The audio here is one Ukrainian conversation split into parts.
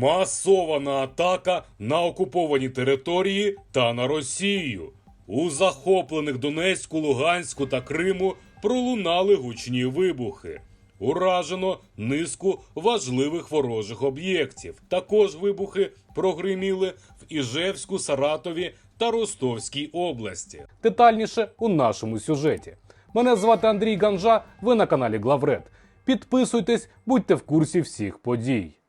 Масована атака на окуповані території та на Росію. У захоплених Донецьку, Луганську та Криму пролунали гучні вибухи. Уражено низку важливих ворожих об'єктів. Також вибухи прогриміли в Іжевську, Саратові та Ростовській області. Детальніше у нашому сюжеті. Мене звати Андрій Ганжа. Ви на каналі Главред. Підписуйтесь, будьте в курсі всіх подій.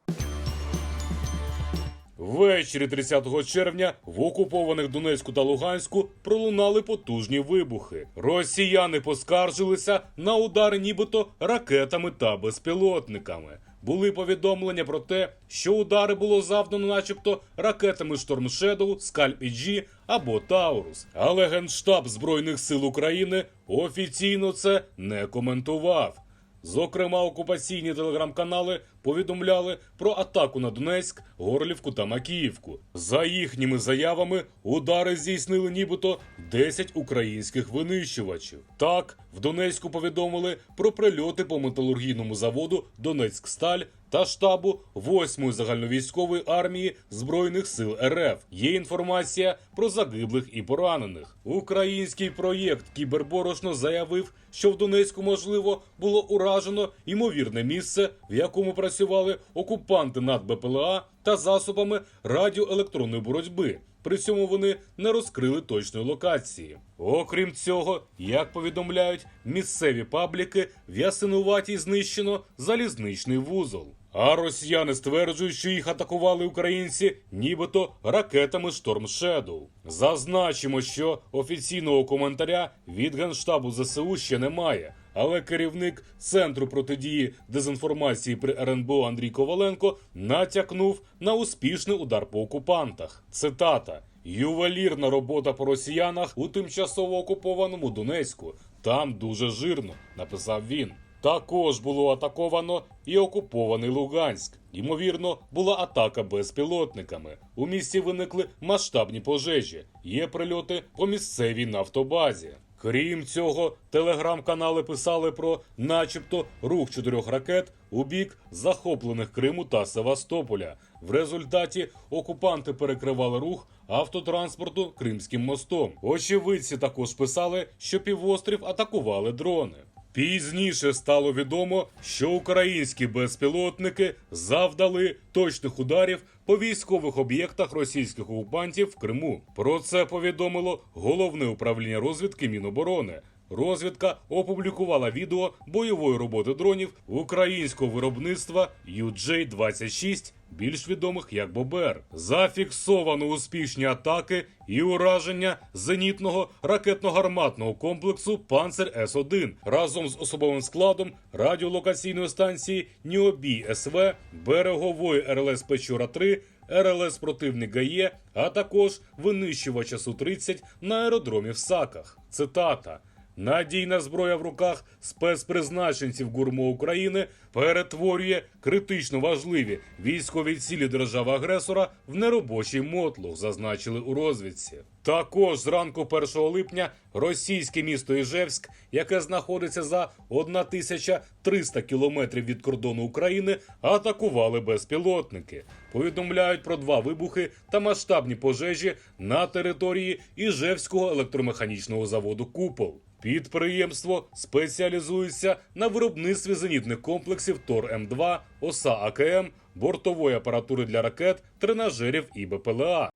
Ввечері 30 червня в окупованих Донецьку та Луганську пролунали потужні вибухи. Росіяни поскаржилися на удари, нібито ракетами та безпілотниками. Були повідомлення про те, що удари було завдано, начебто, ракетами Storm Shadow, Scalp EG або Таурус. Але Генштаб Збройних сил України офіційно це не коментував. Зокрема, окупаційні телеграм-канали повідомляли про атаку на Донецьк, Горлівку та Макіївку. За їхніми заявами, удари здійснили нібито 10 українських винищувачів. Так, в Донецьку повідомили про прильоти по металургійному заводу Донецьксталь та штабу 8-ї загальновійськової армії Збройних сил РФ. Є інформація про загиблих і поранених. Український проєкт Кіберборошно заявив, що в Донецьку можливо було уражено ймовірне місце, в якому працювали окупанти над БПЛА та засобами радіоелектронної боротьби. При цьому вони не розкрили точної локації. Окрім цього, як повідомляють місцеві пабліки, в Ясинуваті знищено залізничний вузол. А росіяни стверджують, що їх атакували українці, нібито ракетами Storm Shadow. Зазначимо, що офіційного коментаря від генштабу ЗСУ ще немає. Але керівник центру протидії дезінформації при РНБО Андрій Коваленко натякнув на успішний удар по окупантах. Цитата: ювелірна робота по росіянах у тимчасово окупованому Донецьку. Там дуже жирно, написав він. Також було атаковано і окупований Луганськ. Ймовірно, була атака безпілотниками. У місті виникли масштабні пожежі. Є прильоти по місцевій нафтобазі. Крім цього, телеграм-канали писали про, начебто, рух чотирьох ракет у бік захоплених Криму та Севастополя. В результаті окупанти перекривали рух автотранспорту Кримським мостом. Очевидці також писали, що півострів атакували дрони. Пізніше стало відомо, що українські безпілотники завдали точних ударів по військових об'єктах російських окупантів в Криму. Про це повідомило головне управління розвідки Міноборони. Розвідка опублікувала відео бойової роботи дронів українського виробництва UJ-26, більш відомих як Бобер. Зафіксовано успішні атаки і ураження зенітного ракетно-гарматного комплексу Панцер С-1 разом з особовим складом радіолокаційної станції Ніобій СВ, берегової РЛС Печора 3 РЛС противник ГАЄ, а також винищувача Су-30 на аеродромі в Саках. Цитата. Надійна зброя в руках спецпризначенців ГУРМО України перетворює критично важливі військові цілі держави-агресора в неробочий мотлух, зазначили у розвідці. Також зранку 1 липня російське місто Іжевськ, яке знаходиться за 1300 кілометрів від кордону України, атакували безпілотники. Повідомляють про два вибухи та масштабні пожежі на території Іжевського електромеханічного заводу Купол. Підприємство спеціалізується на виробництві зенітних комплексів Тор М2, ОСА АКМ, бортової апаратури для ракет, тренажерів і БПЛА.